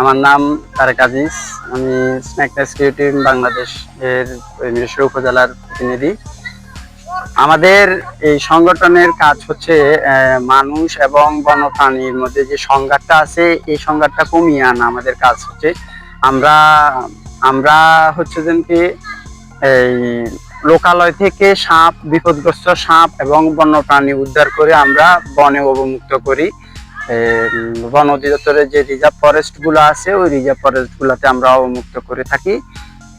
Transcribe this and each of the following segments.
আমার নাম তারেক আজিজ। আমি স্ন্যাক রেস্কিউ টিম বাংলাদেশ এর মিরসর উপজেলার প্রতিনিধি। আমাদের এই সংগঠনের কাজ হচ্ছে মানুষ এবং বন্যপ্রাণীর মধ্যে যে সংঘাতটা আছে, এই সংঘাতটা কমিয়ে আনা আমাদের কাজ হচ্ছে। আমরা আমরা হচ্ছে যেন কি, এই লোকালয় থেকে সাপ, বিপদগ্রস্ত সাপ এবং বন্যপ্রাণী উদ্ধার করে আমরা বনে অবমুক্ত করি। বন অধিদপ্তরের যে রিজার্ভ ফরেস্টগুলো আছে, ওই রিজার্ভ ফরেস্ট গুলাতে আমরা অবমুক্ত করে থাকি।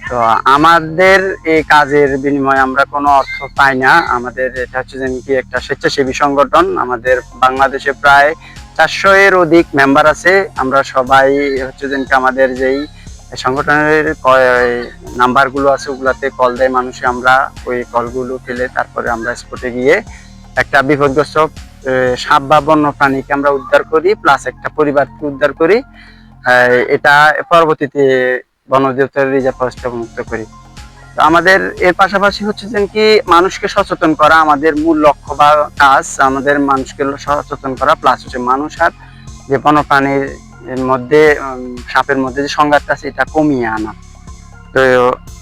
তো আমাদের এই কাজের বিনিময়ে আমরা কোনো অর্থ পাই না। আমাদের এটা হচ্ছে যেন কি একটা স্বেচ্ছাসেবী সংগঠন। আমাদের বাংলাদেশে প্রায় চারশো এর অধিক মেম্বার আছে। আমরা সবাই হচ্ছে কি আমাদের যেই সংগঠনের নাম্বারগুলো আছে, ওগুলাতে কল দেয় মানুষে। আমরা ওই কলগুলো ফেলে তারপরে আমরা স্পটে গিয়ে একটা আহ, সাপ বা বন্য প্রাণীকে আমরা উদ্ধার করি প্লাস একটা পরিবারকে উদ্ধার করি এটা পরবর্তীতে বন রিজার্ভ ফরেস্টে মুক্ত করি। আমাদের এর পাশাপাশি হচ্ছে যে কি মানুষকে সচেতন করা আমাদের মূল লক্ষ্য বা কাজ আমাদের মানুষকে সচেতন করা প্লাস হচ্ছে মানুষ আর যে বন্যপ্রাণীর মধ্যে সাপের মধ্যে যে সংঘাতটা আছে এটা কমিয়ে আনা। তো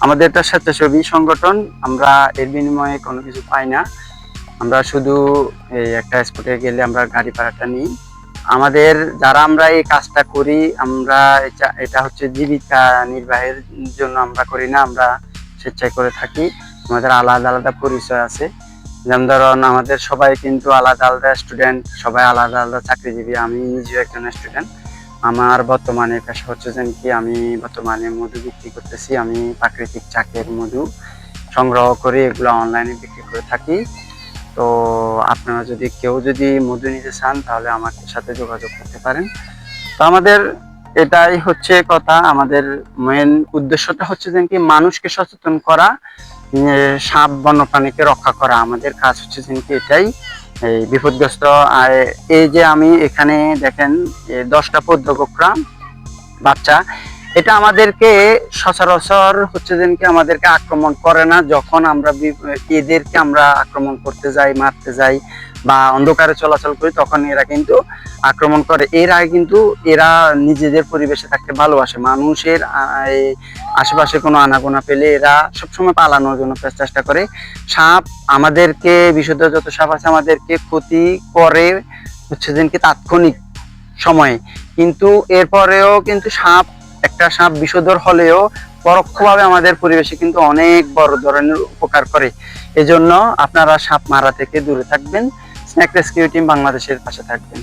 আমাদের এটা স্বেচ্ছাসেবী সংগঠন আমরা এর বিনিময়ে কোনো কিছু পাই না। আমরা শুধু এই একটা স্পটে গেলে আমরা গাড়ি ভাড়াটা নিই। আমাদের যারা আমরা এই কাজটা করি, আমরা এটা- হচ্ছে জীবিকা নির্বাহের জন্য আমরা করি না, আমরা স্বেচ্ছায় করে থাকি। আমাদের আলাদা আলাদা পরিচয় আছে। যেমন ধরুন, আমাদের সবাই কিন্তু আলাদা আলাদা স্টুডেন্ট সবাই আলাদা আলাদা চাকরিজীবী। আমি নিজেও একজন স্টুডেন্ট আমার বর্তমানে পেশা হচ্ছে যেন কি, আমি বর্তমানে মধু বিক্রি করতেছি। আমি প্রাকৃতিক চাকের মধু সংগ্রহ করে, এগুলো অনলাইনে বিক্রি করে থাকি। তো আপনারা যদি কেউ যদি মধু নিতে চান, তাহলে আমাকে সাথে যোগাযোগ করতে পারেন। তো আমাদের এটাই হচ্ছে কথা। আমাদের মেন উদ্দেশ্যটা হচ্ছে যে কি, মানুষকে সচেতন করা সাপ বন্যপ্রাণীকে রক্ষা করা। আমাদের কাজ হচ্ছে যে কি, এটাই। এই বিপদগ্রস্ত এই যে আমি এখানে দেখেন দশটা পদ্মকোকরা বাচ্চা এটা আমাদেরকে সচরাচর হচ্ছে যেন কি আমাদেরকে আক্রমণ করে না যখন আমরা এদেরকে আমরা আক্রমণ করতে যাই, মারতে যাই বা অন্ধকারে চলাচল করি, তখন এরা কিন্তু আক্রমণ করে। এর আগে কিন্তু এরা নিজেদের পরিবেশে থাকতে ভালোবাসে। মানুষের আশেপাশে কোনো আনাগোনা পেলে এরা সবসময় পালানোর জন্য চেষ্টা করে। সাপ আমাদেরকে, বিশুদ্ধ যত সাপ আছে আমাদেরকে ক্ষতি করে হচ্ছে যেন কি তাৎক্ষণিক সময়ে। কিন্তু এরপরেও কিন্তু সাপ একটা সাপ বিষধর হলেও পরোক্ষভাবে আমাদের পরিবেশে কিন্তু অনেক বড় ধরনের উপকার করে। এজন্য আপনারা সাপ মারা থেকে দূরে থাকবেন। স্ন্যাক রেস্কিউ টিম বাংলাদেশের পাশে থাকবেন।